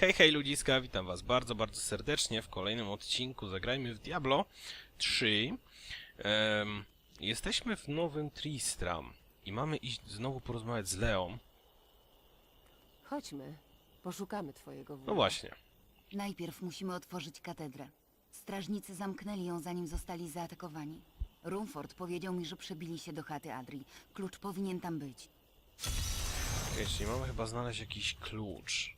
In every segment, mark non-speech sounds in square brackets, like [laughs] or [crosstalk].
Hej, hej ludziska, witam was bardzo, bardzo serdecznie w kolejnym odcinku Zagrajmy w Diablo 3. Em, jesteśmy w nowym Tristram i mamy iść znowu porozmawiać z Leą. Chodźmy. Poszukamy twojego wuja. No właśnie. Najpierw musimy otworzyć katedrę. Strażnicy zamknęli ją, zanim zostali zaatakowani. Rumford powiedział mi, że przebili się do chaty Adri. Klucz powinien tam być. Okej, czyli mamy chyba znaleźć jakiś klucz.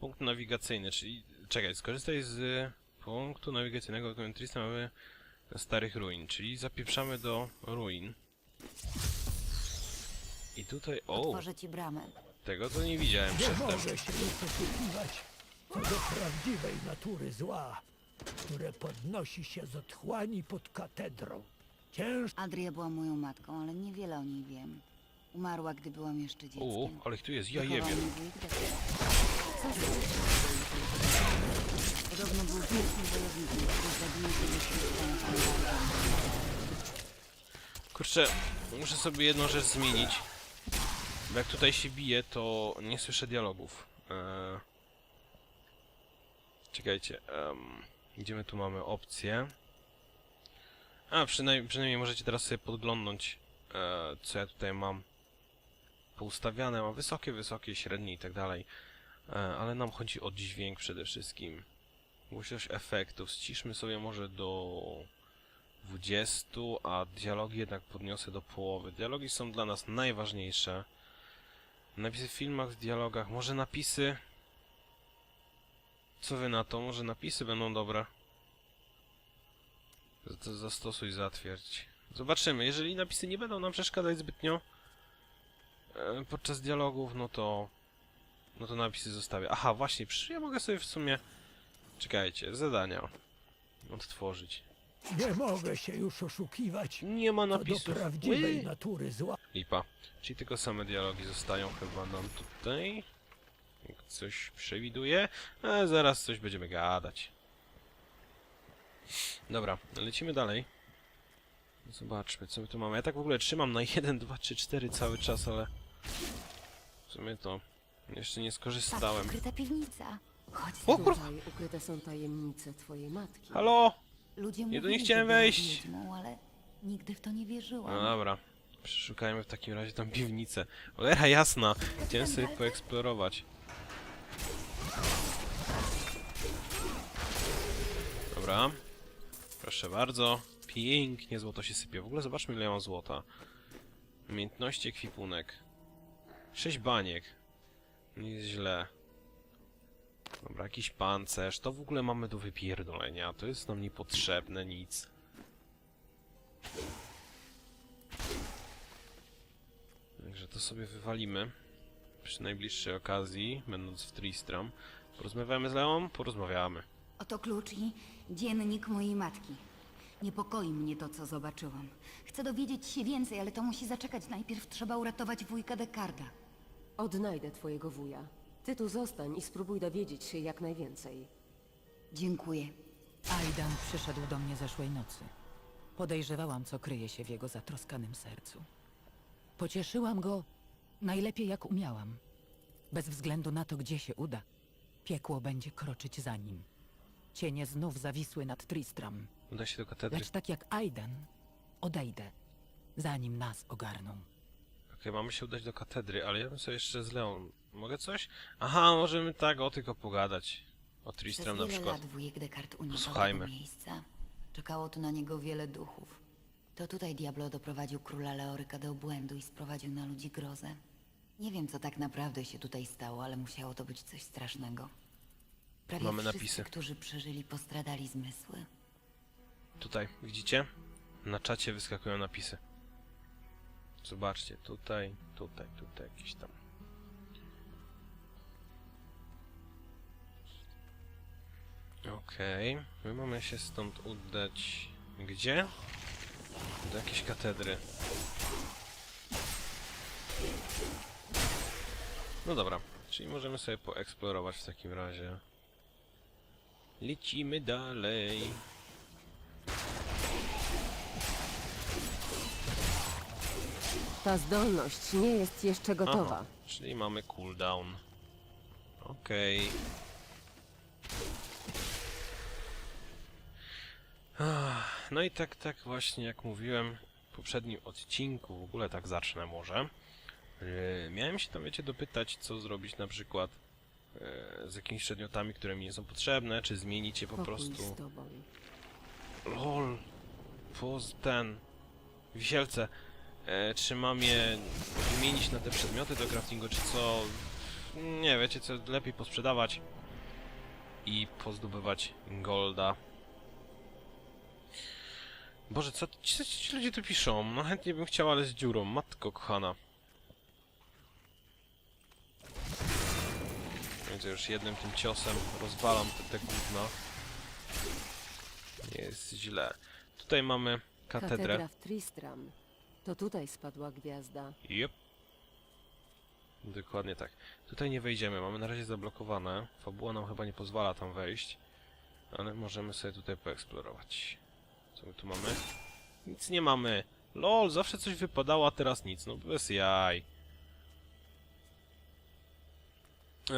Punkt nawigacyjny, czyli... Czekaj, skorzystaj z punktu nawigacyjnego Tristram mamy starych ruin, czyli zapieprzamy do ruin. I tutaj... O, Otworzę ci bramę. tego to nie widziałem Nie przedtem. może się co do prawdziwej natury zła, które podnosi się z otchłani pod katedrą. Cięż Adria była moją matką, ale niewiele o niej wiem. Umarła, gdy byłam jeszcze dzieckiem. O, ale ich tu jest, ja Wychował jebie. mnie wujek Decker. Kurczę, muszę sobie jedną rzecz zmienić. Bo jak tutaj się bije, to nie słyszę dialogów. Eee... Czekajcie, my tu mamy opcje? A, przynajmniej, przynajmniej możecie teraz sobie podglądnąć, e, co ja tutaj mam poustawiane. Mam wysokie, wysokie, średnie i tak dalej. E, ale nam chodzi o dźwięk przede wszystkim. Głośność efektów. Ściszmy sobie może do 20, a dialogi jednak podniosę do połowy. Dialogi są dla nas najważniejsze. Napisy w filmach, w dialogach, może napisy... Co wy na to? Może napisy będą dobre? Zastosuj, zatwierdź. Zobaczymy. Jeżeli napisy nie będą nam przeszkadzać zbytnio e, podczas dialogów, no to... No to napisy zostawię. Aha, właśnie, przecież ja mogę sobie w sumie... Czekajcie, zadania. Odtworzyć. nie mogę się już oszukiwać Nie ma do napisów. prawdziwej natury zła. Lipa. Czyli tylko same dialogi zostają chyba nam tutaj. Jak coś przewiduje. A zaraz coś będziemy gadać. Dobra, lecimy dalej. Zobaczmy, co my tu mamy. Ja tak w ogóle trzymam na 1, 2, 3, 4 cały czas, ale... W sumie to... Jeszcze nie skorzystałem. ukryta piwnica. Chodź, O kurwa! Tutaj ukryte są tajemnice twojej matki. Halo! Ludzie Nie, mówili, że chciałem była wejść. wiedźmą, ale nigdy w to nie wierzyłam. No dobra. Przeszukajmy w takim razie tą piwnicę. Cholera jasna! Chciałem sobie poeksplorować. Dobra. Proszę bardzo. Pięknie złoto się sypie. W ogóle zobaczmy ile ja mam złota. Umiejętności ekwipunek. Sześć baniek. Nie jest źle. Dobra, jakiś pancerz. To w ogóle mamy do wypierdolenia. To jest nam niepotrzebne nic. Także to sobie wywalimy przy najbliższej okazji, będąc w Tristram. Porozmawiamy z Leą? Porozmawiamy. Oto klucz i dziennik mojej matki. Niepokoi mnie to, co zobaczyłam. Chcę dowiedzieć się więcej, ale to musi zaczekać. Najpierw trzeba uratować wujka Dekarda. Odnajdę twojego wuja. Ty tu zostań i spróbuj dowiedzieć się jak najwięcej. Dziękuję. Aidan przyszedł do mnie zeszłej nocy. Podejrzewałam, co kryje się w jego zatroskanym sercu. Pocieszyłam go najlepiej jak umiałam. Bez względu na to, gdzie się uda, piekło będzie kroczyć za nim. Cienie znów zawisły nad Tristram, Uda się do katedry. lecz tak jak Aidan, odejdę, zanim nas ogarną. Okej, mamy się udać do katedry, ale ja bym sobie jeszcze z Leą... Mogę coś? Aha, możemy tak o tylko pogadać. O Przez Tristram na wiele przykład. lat wujek Dekard unikał Posłuchajmy. tego miejsca. Czekało tu na niego wiele duchów. To tutaj Diablo doprowadził króla Leoryka do obłędu i sprowadził na ludzi grozę. Nie wiem, co tak naprawdę się tutaj stało, ale musiało to być coś strasznego. Prawie Mamy wszyscy, napisy. którzy przeżyli, postradali zmysły. Tutaj, widzicie? Na czacie wyskakują napisy. Zobaczcie, tutaj, tutaj, tutaj jakieś tam. Okej, my mamy się stąd udać... Gdzie? Do jakiejś katedry. No dobra, czyli możemy sobie poeksplorować w takim razie. Lecimy dalej. Ta zdolność nie jest jeszcze gotowa. Aha, czyli mamy cooldown. Okej. Ach, No i tak, tak właśnie jak mówiłem w poprzednim odcinku, w ogóle tak zacznę może. Yy, miałem się tam, wiecie, dopytać, co zrobić na przykład yy, z jakimiś przedmiotami, które mi nie są potrzebne, czy zmienić je po Pokój prostu. z tobą. LOL. Poz ten. Wisielce. E, czy mam je wymienić na te przedmioty do craftingu, czy co? Nie, wiecie co, lepiej posprzedawać i pozdobywać golda. Boże, co co ci ludzie tu piszą? No chętnie bym chciał, ale z dziurą. Matko kochana. Więc już jednym tym ciosem rozwalam te, te gówna. Nie jest źle. Tutaj mamy katedrę. Katedra w Tristram. To tutaj spadła gwiazda. Yep. Dokładnie tak. Tutaj nie wejdziemy, mamy na razie zablokowane. Fabuła nam chyba nie pozwala tam wejść. Ale możemy sobie tutaj poeksplorować. Co my tu mamy? Nic nie mamy. LOL, zawsze coś wypadało, a teraz nic. No bez jaj.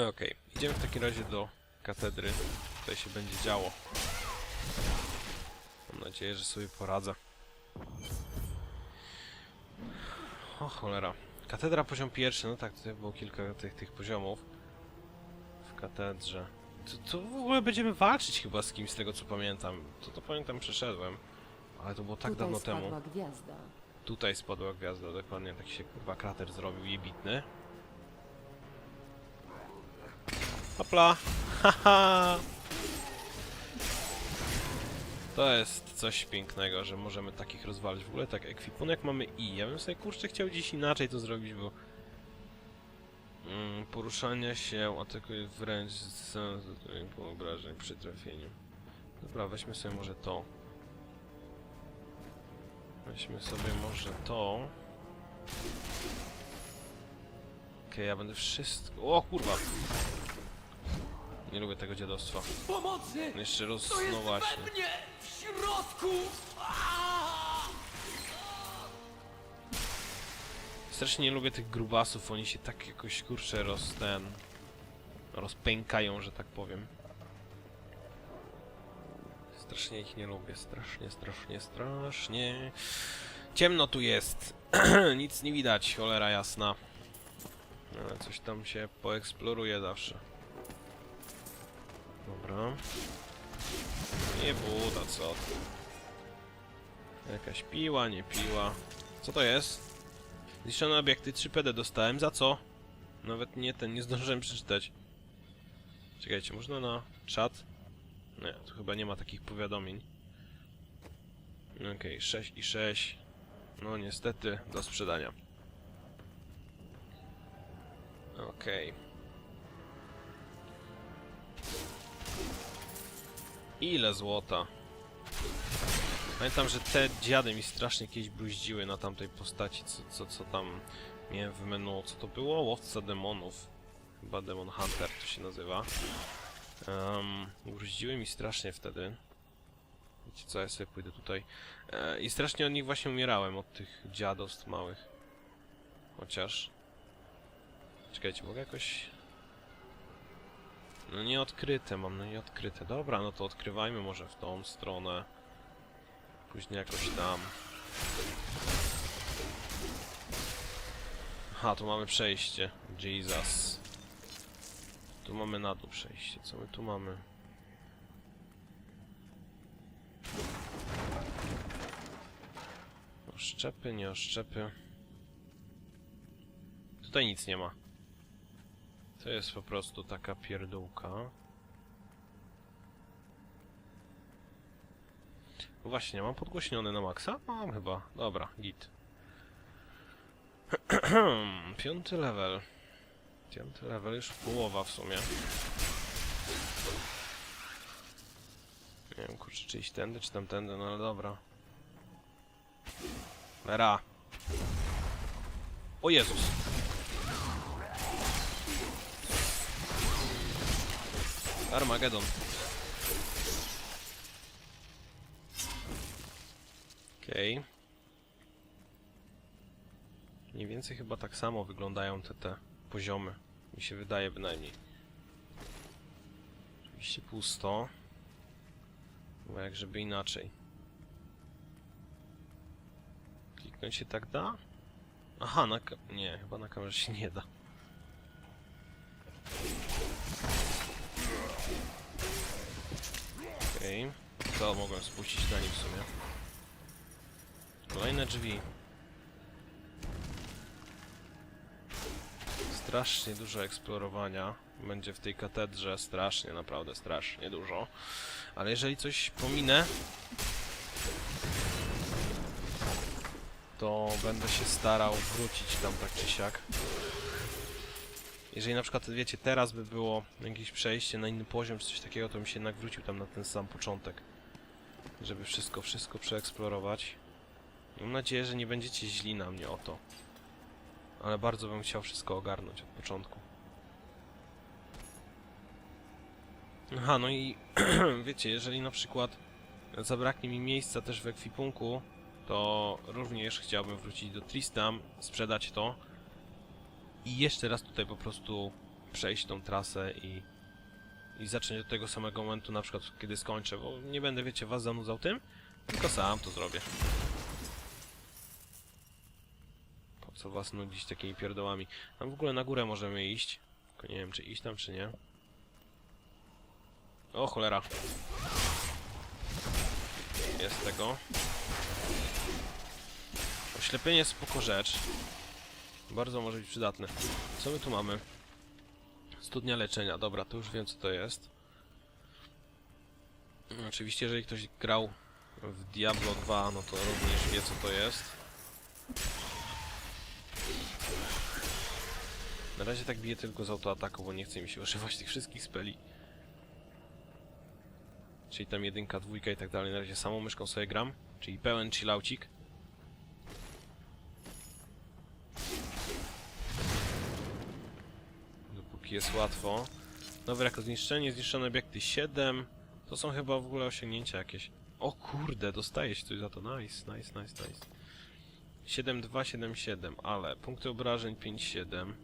Okej, idziemy w takim razie do katedry. Tutaj się będzie działo. Mam nadzieję, że sobie poradzę. O cholera. Katedra poziom pierwszy, no tak, tutaj było kilka tych, tych poziomów. W katedrze. To, to w ogóle będziemy walczyć chyba z kimś z tego co pamiętam. To to pamiętam przeszedłem. Ale to było tak tutaj dawno spadła temu. gwiazda. Tutaj spadła gwiazda, dokładnie tak się kurwa krater zrobił jebitny. Hopla! [laughs] Haha! To jest coś pięknego, że możemy takich rozwalić. W ogóle tak, ekwipunek mamy i. Ja bym sobie kurczę chciał gdzieś inaczej to zrobić, bo... Mm, poruszania się atakuje wręcz z z- obrażeń przy trafieniu. Dobra, weźmy sobie może to. Weźmy sobie może to. Okej, ja będę wszystko... O kurwa! Nie lubię tego dziadostwa. Pomocy! Jeszcze roz... no właśnie. mnie! W środku! Strasznie nie lubię tych grubasów, oni się tak jakoś kurczę roz... ten... rozpękają, że tak powiem. Strasznie ich nie lubię, strasznie, strasznie, strasznie. Ciemno tu jest. [clears throat] Nic nie widać, cholera jasna. Ale coś tam się poeksploruje zawsze. Dobra. Nie buda, co. Jakaś piła, nie piła. Co to jest? Zniszczone obiekty, 3 PD dostałem, za co? Nawet nie ten, nie zdążyłem przeczytać. Czekajcie, można na czat? Nie, tu chyba nie ma takich powiadomień. Okej, 6 i 6. No niestety, do sprzedania. Okej. Ile złota? Pamiętam, że te dziady mi strasznie kiedyś bruździły na tamtej postaci, co, co, co tam miałem w menu. Co to było? Łowca demonów. Chyba Demon Hunter to się nazywa. Um, bruździły mi strasznie wtedy. Wiecie co, ja sobie pójdę tutaj. E, I strasznie od nich właśnie umierałem, od tych dziadostw małych. Chociaż... Czekajcie, mogę jakoś... No nie odkryte mam, no nie odkryte. Dobra, no to odkrywajmy może w tą stronę. Później jakoś tam. Aha, tu mamy przejście. Jesus. Tu mamy na dół przejście. Co my tu mamy? Oszczepy, nie oszczepy. Tutaj nic nie ma. To jest po prostu taka pierdółka. No Właśnie, mam podgłośniony na maksa? Mam chyba. Dobra, git. [clears throat] Piąty level. Piąty level, już połowa w sumie. Nie wiem, kurczę, czy iść tędy, czy tamtędy, no ale dobra. Vera. O Jezus. Armagedon. Okej. Mniej więcej chyba tak samo wyglądają te, te poziomy. Mi się wydaje bynajmniej. Oczywiście pusto. Bo jak żeby inaczej. Kliknąć się tak da? Aha, na Nie, chyba na kamerze się nie da. Okej. To mogłem spuścić na nim w sumie. Kolejne drzwi. Strasznie dużo eksplorowania będzie w tej katedrze. Strasznie, naprawdę strasznie dużo. Ale jeżeli coś pominę, to będę się starał wrócić tam tak czy siak. Jeżeli na przykład, wiecie, teraz by było jakieś przejście na inny poziom czy coś takiego, to bym się jednak wrócił tam na ten sam początek. Żeby wszystko, wszystko przeeksplorować. I Mam nadzieję, że nie będziecie źli na mnie o to. Ale bardzo bym chciał wszystko ogarnąć od początku. Aha, no i [clears throat] wiecie, jeżeli na przykład zabraknie mi miejsca też w ekwipunku, to również chciałbym wrócić do Tristam, sprzedać to i jeszcze raz tutaj po prostu przejść tą trasę i, i zacząć od tego samego momentu, na przykład kiedy skończę, bo nie będę, wiecie, was zanudzał tym, tylko sam to zrobię. Po co was nudzić takimi pierdołami? Tam w ogóle na górę możemy iść, tylko nie wiem, czy iść tam, czy nie. O cholera. Jest tego. Oślepienie spoko rzecz. Bardzo może być przydatne. Co my tu mamy? Studnia leczenia. Dobra, to już wiem co to jest. Oczywiście, jeżeli ktoś grał w Diablo 2, no to również wie co to jest. Na razie tak biję tylko z autoataku, bo nie chce mi się używać tych wszystkich speli. Czyli tam jedynka, dwójka i tak dalej. Na razie samą myszką sobie gram. Czyli pełen chillaucik. Jest łatwo. Nowy rekord zniszczenie, zniszczone obiekty 7. To są chyba w ogóle osiągnięcia jakieś. O kurde, dostaje się coś za to. Nice, nice, nice, nice. 7277, ale punkty obrażeń 57.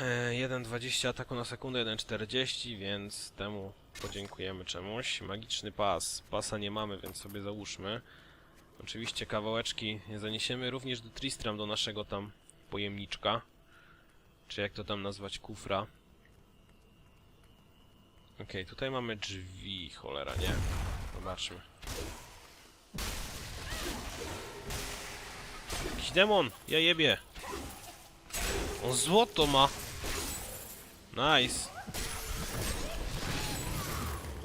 E, 1,20 ataku na sekundę, 1,40, więc temu podziękujemy czemuś. Magiczny pas. Pasa nie mamy, więc sobie załóżmy. Oczywiście kawałeczki zaniesiemy również do Tristram, do naszego tam pojemniczka. Czy jak to tam nazwać, kufra. Okej, tutaj mamy drzwi, cholera, nie. Zobaczmy. Jakiś demon! Ja jebie! On złoto ma! Nice!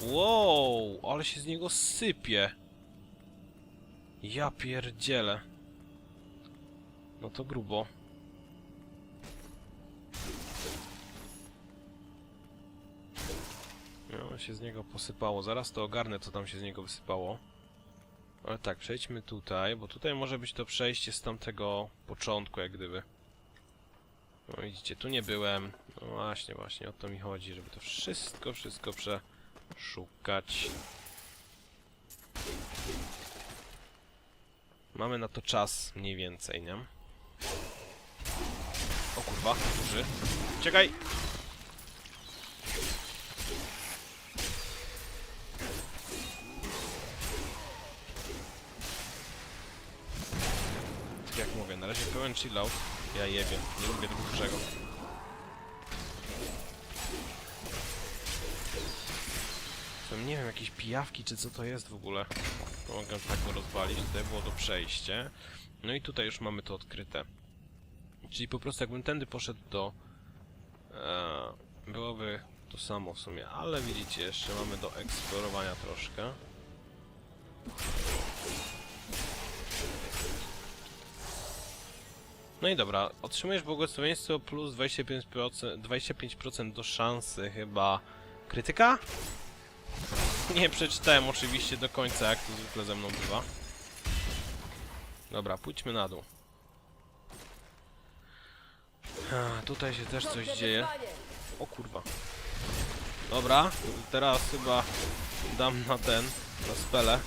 Wow, ale się z niego sypie! Ja pierdzielę. No to grubo. No, się z niego posypało. Zaraz to ogarnę, co tam się z niego wysypało. Ale tak, przejdźmy tutaj, bo tutaj może być to przejście z tamtego początku, jak gdyby. No widzicie, tu nie byłem. No właśnie, właśnie, o to mi chodzi, żeby to wszystko, wszystko przeszukać. Mamy na to czas mniej więcej, nie? O kurwa, duży. Czekaj! Jak mówię, na razie pełen chillout. Ja jebie, nie lubię tego dużego. Tam nie wiem, jakieś pijawki czy co to jest w ogóle. Mogę tak go rozwalić, tutaj było to przejście. No i tutaj już mamy to odkryte. Czyli po prostu jakbym tędy poszedł do... E, byłoby to samo w sumie, ale widzicie, jeszcze mamy do eksplorowania troszkę. No i dobra, otrzymujesz błogosławieństwo plus 25%, 25% do szansy chyba krytyka? Nie przeczytałem oczywiście do końca, jak to zwykle ze mną bywa. Dobra, pójdźmy na dół. A, tutaj się też coś dzieje. O kurwa. Dobra, teraz chyba dam na ten, na spele.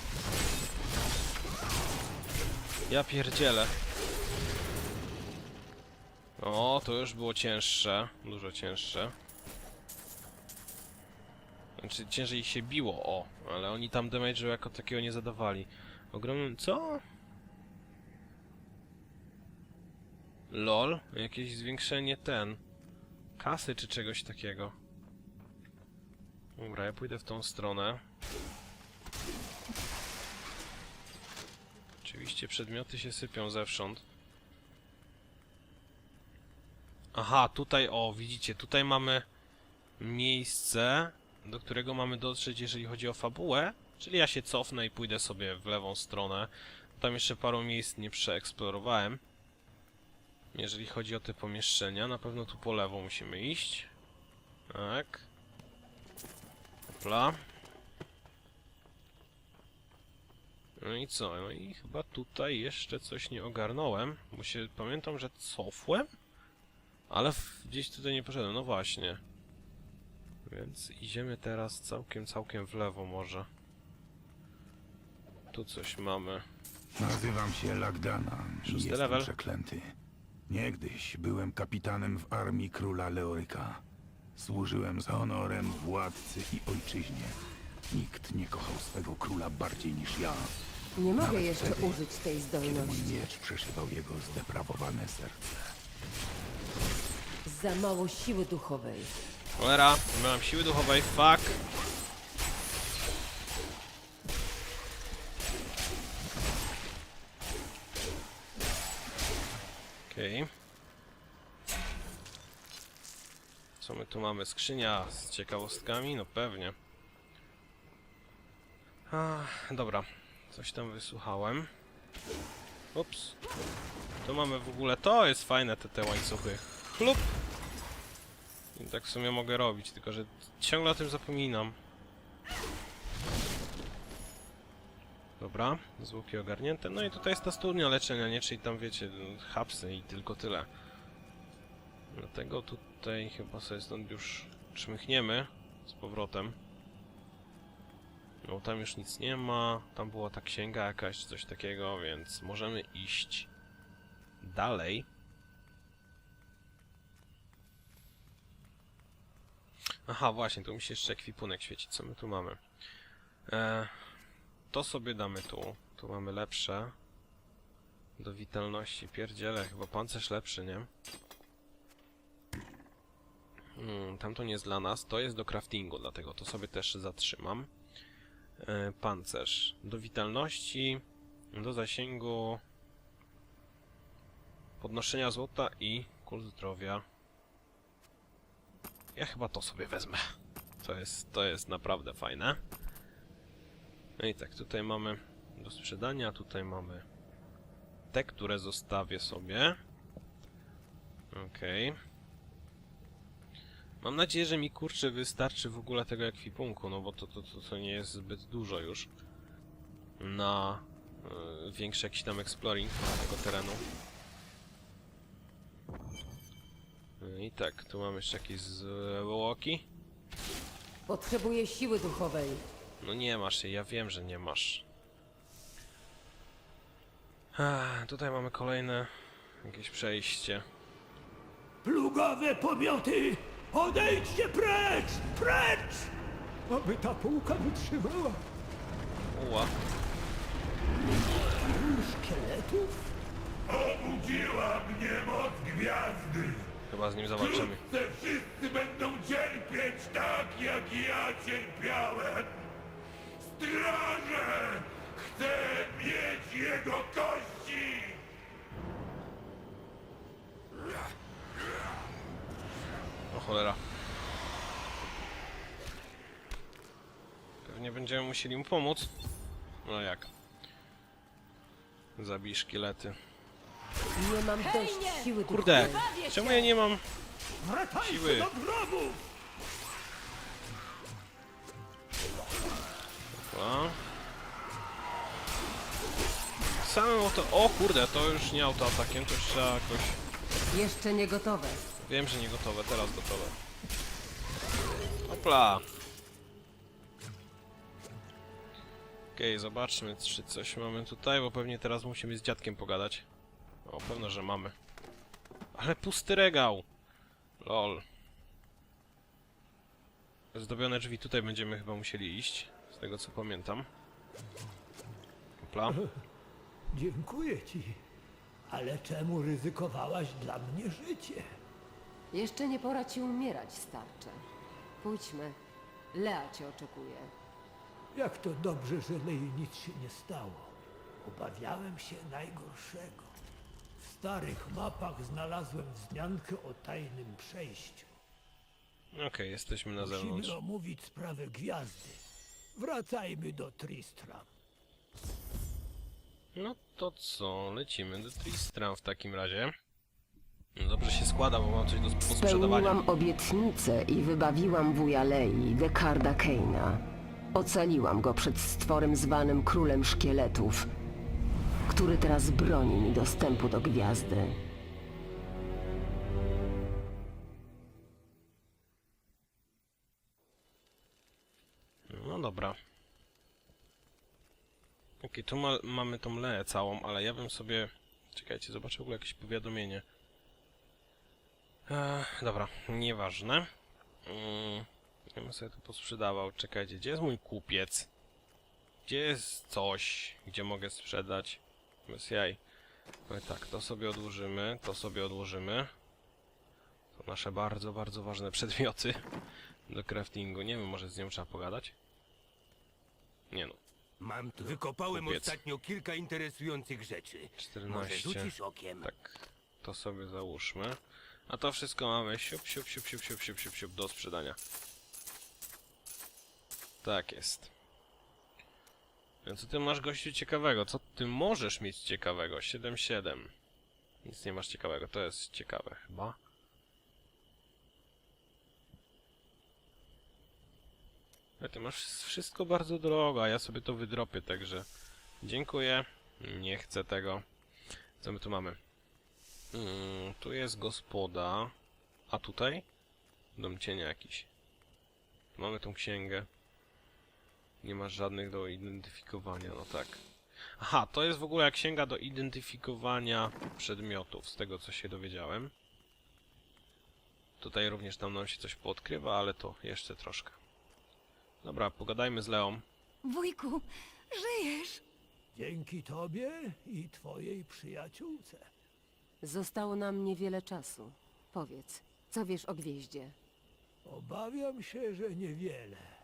Ja pierdzielę. O, to już było cięższe, dużo cięższe. Znaczy ciężej się biło, o, ale oni tam damage'u jako takiego nie zadawali. Ogromnym... co? LOL? Jakieś zwiększenie ten... Kasy czy czegoś takiego. Dobra, ja pójdę w tą stronę. Oczywiście przedmioty się sypią zewsząd. Aha, tutaj, o, widzicie, tutaj mamy miejsce, do którego mamy dotrzeć, jeżeli chodzi o fabułę. Czyli ja się cofnę i pójdę sobie w lewą stronę. Tam jeszcze paru miejsc nie przeeksplorowałem. Jeżeli chodzi o te pomieszczenia, na pewno tu po lewo musimy iść. Tak. Hopla. No i co? No i chyba tutaj jeszcze coś nie ogarnąłem, bo się pamiętam, że cofłem? Ale w, gdzieś tutaj nie poszedłem, no właśnie. Więc idziemy teraz całkiem, całkiem w lewo może. Tu coś mamy. Nazywam się Lagdana Szósty jestem level. przeklęty. Niegdyś byłem kapitanem w armii króla Leoryka. Służyłem z honorem władcy i ojczyźnie. Nikt nie kochał swego króla bardziej niż ja. Nie mogę Nawet jeszcze wtedy, użyć tej Kiedy mój zdolności. miecz przeszywał jego zdeprawowane serce. Za mało siły duchowej. Cholera, nie mam siły duchowej, fuck. Okej. Co my tu mamy? Skrzynia z ciekawostkami? No pewnie. Ach, dobra. Coś tam wysłuchałem. Ups. Tu mamy w ogóle... To jest fajne, te, te łańcuchy. Chlup! I tak w sumie mogę robić, tylko że ciągle o tym zapominam. Dobra, zwłoki ogarnięte. No i tutaj jest ta studnia leczenia, nie? Czyli tam wiecie, hapsy i tylko tyle. Dlatego tutaj chyba sobie stąd już czmychniemy z powrotem. No tam już nic nie ma, tam była ta księga jakaś, coś takiego, więc możemy iść dalej. Aha, właśnie, tu mi się jeszcze ekwipunek świeci. Co my tu mamy? E, to sobie damy tu. Tu mamy lepsze. Do witalności. Pierdziele, chyba pancerz lepszy, nie? Hmm, tamto nie jest dla nas. To jest do craftingu, dlatego to sobie też zatrzymam. E, pancerz. Do witalności. Do zasięgu. Podnoszenia złota i kul zdrowia. Ja chyba to sobie wezmę. To jest, to jest naprawdę fajne. No i tak, tutaj mamy do sprzedania, tutaj mamy te, które zostawię sobie. Okej. Mam nadzieję, że mi kurczę wystarczy w ogóle tego ekwipunku, no bo to, to, to, to nie jest zbyt dużo już na y, większy jakiś tam exploring tego terenu. No I tak, tu mamy jeszcze jakieś zwłoki. Potrzebuję siły duchowej. No nie masz jej, ja wiem, że nie masz. Ach, tutaj mamy kolejne jakieś przejście. Plugawe pomioty! Odejdźcie precz! Precz! Aby ta półka wytrzymała. Uła. Król szkieletów? Obudziła mnie moc gwiazdy! Chyba z nim zobaczymy. Wkrótce wszyscy będą cierpieć tak, jak ja cierpiałem! Straże! Chcę mieć jego kości! O cholera. Pewnie będziemy musieli mu pomóc. No jak? Zabij szkielety. Nie mam dość siły duchowej. Kurde, czemu ja nie mam Siły. do grobów! A. Samym auto... O kurde, to już nie autoatakiem, to już trzeba jakoś... Jeszcze nie gotowe. Wiem, że nie gotowe, teraz gotowe. Opla! Okej, zobaczmy, czy coś mamy tutaj, bo pewnie teraz musimy z dziadkiem pogadać. O, pewno, że mamy. Ale pusty regał! Lol. zdobione drzwi. Tutaj będziemy chyba musieli iść, z tego co pamiętam. Opla. Dziękuję ci. Ale czemu ryzykowałaś dla mnie życie? Jeszcze nie pora ci umierać, starcze. Pójdźmy. Lea cię oczekuje. Jak to dobrze, że Lei nic się nie stało. Obawiałem się najgorszego. W starych mapach znalazłem wzmiankę o tajnym przejściu. Okej, jesteśmy na zewnątrz. Musimy omówić sprawę gwiazdy. Wracajmy do Tristram. No to co, lecimy do Tristram w takim razie. No dobrze się składa, bo mam coś do posprzedawania. Spełniłam obietnicę i wybawiłam wuja Lei, Dekarda Keina. Ocaliłam go przed stworem zwanym Królem Szkieletów, który teraz broni mi dostępu do gwiazdy. No dobra. Okej, tu ma, mamy tą leę całą, ale ja bym sobie... Czekajcie, zobaczę w ogóle jakieś powiadomienie. Dobra, nieważne. Mm, ja bym sobie to posprzedawał. Czekajcie, gdzie jest mój kupiec? Gdzie jest coś, gdzie mogę sprzedać? Bez jaj. Ale tak, to sobie odłożymy, to sobie odłożymy. To nasze bardzo, bardzo ważne przedmioty do craftingu. Nie wiem, może z nią trzeba pogadać? Nie no, Mam tu. Wykopałem Kupiec. ostatnio kilka interesujących rzeczy. 14. Może rzucisz okiem? Tak, to sobie załóżmy. A to wszystko mamy siup, siup, siup, siup, siup, siup, siup, siup do sprzedania. Tak jest. Co ty masz gościu ciekawego? Co ty możesz mieć ciekawego? 7-7. Nic nie masz ciekawego, to jest ciekawe chyba. Ale ty masz wszystko bardzo drogo, a ja sobie to wydropię, także dziękuję. Nie chcę tego. Co my tu mamy? Mm, tu jest gospoda. A tutaj? Dom cienia jakiś. Mamy tą księgę. Nie masz żadnych do identyfikowania, no tak. Aha, to jest w ogóle księga do identyfikowania przedmiotów, z tego co się dowiedziałem. Tutaj również tam nam się coś poodkrywa, ale to jeszcze troszkę. Dobra, pogadajmy z Leą. Wujku, żyjesz? Dzięki tobie i twojej przyjaciółce. Zostało nam niewiele czasu. Powiedz, co wiesz o gwieździe? Obawiam się, że niewiele.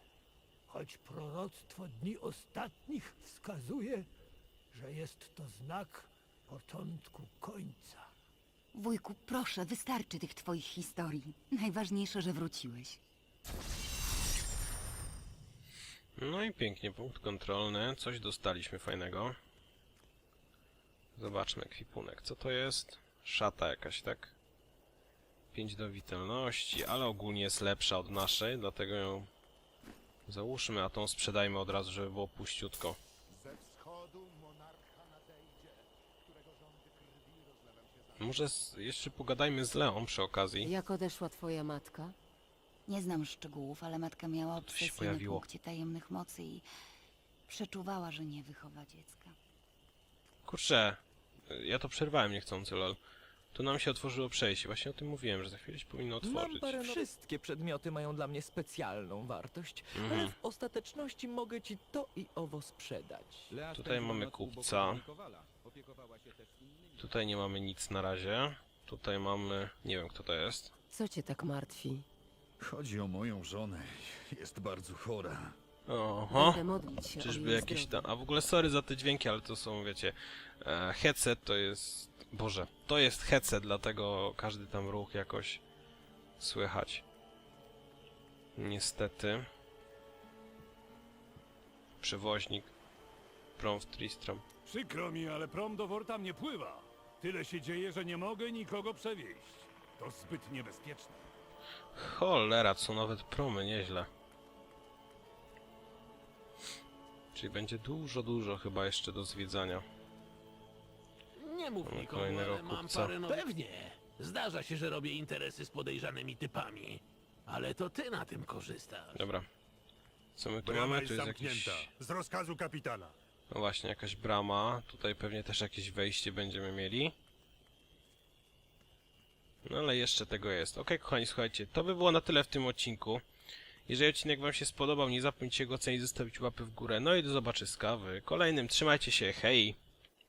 Choć proroctwo dni ostatnich wskazuje, że jest to znak początku końca. Wujku, proszę, wystarczy tych twoich historii. Najważniejsze, że wróciłeś. No i pięknie, punkt kontrolny. Coś dostaliśmy fajnego. Zobaczmy ekwipunek. Co to jest? Szata jakaś, tak? 5 do witalności, ale ogólnie jest lepsza od naszej, dlatego ją załóżmy, a tą sprzedajmy od razu, żeby było puściutko. Może z, jeszcze pogadajmy z Leą przy okazji. Jak odeszła twoja matka? Nie znam szczegółów, ale matka miała tu się obsesję na pojawiło? punkcie tajemnych mocy i przeczuwała, że nie wychowa dziecka. Kurczę, ja to przerwałem niechcący, lol. Tu nam się otworzyło przejście, właśnie o tym mówiłem, że za chwilę się powinno Mam otworzyć. parę Wszystkie przedmioty mają dla mnie specjalną wartość, Mhm. ale w ostateczności mogę ci to i owo sprzedać. Tutaj mamy kupca. Tutaj nie mamy nic na razie. Tutaj mamy... nie wiem kto to jest. Co cię tak martwi? Chodzi o moją żonę. Jest bardzo chora. Oho! Będę modlić się o Czyżby jej zdrowie. tam... A w ogóle sorry za te dźwięki, ale to są, wiecie... E, headset to jest... Boże, to jest headset, dlatego każdy tam ruch jakoś słychać. Niestety. Przewoźnik. Prom w Tristram. Przykro mi, ale prom do Wortam nie pływa. Tyle się dzieje, że nie mogę nikogo przewieźć. To zbyt niebezpieczne. Cholera, co nawet promy, nieźle. Czyli będzie dużo, dużo chyba jeszcze do zwiedzania. Nie mów Mamy nikomu, kolejnego ale mam kupca. parę nowych... Pewnie. Zdarza się, że robię interesy z podejrzanymi typami. Ale to ty na tym korzystasz. Dobra. Co my tu Brama mamy? jest Tu jest zamknięta. jakiś... Z rozkazu kapitana. No właśnie, jakaś brama. Tutaj pewnie też jakieś wejście będziemy mieli. No ale jeszcze tego jest. Okej, kochani, słuchajcie, to by było na tyle w tym odcinku. Jeżeli odcinek wam się spodobał, nie zapomnijcie go ocenić, zostawić łapy w górę. No i do zobaczyska w kolejnym. Trzymajcie się, hej!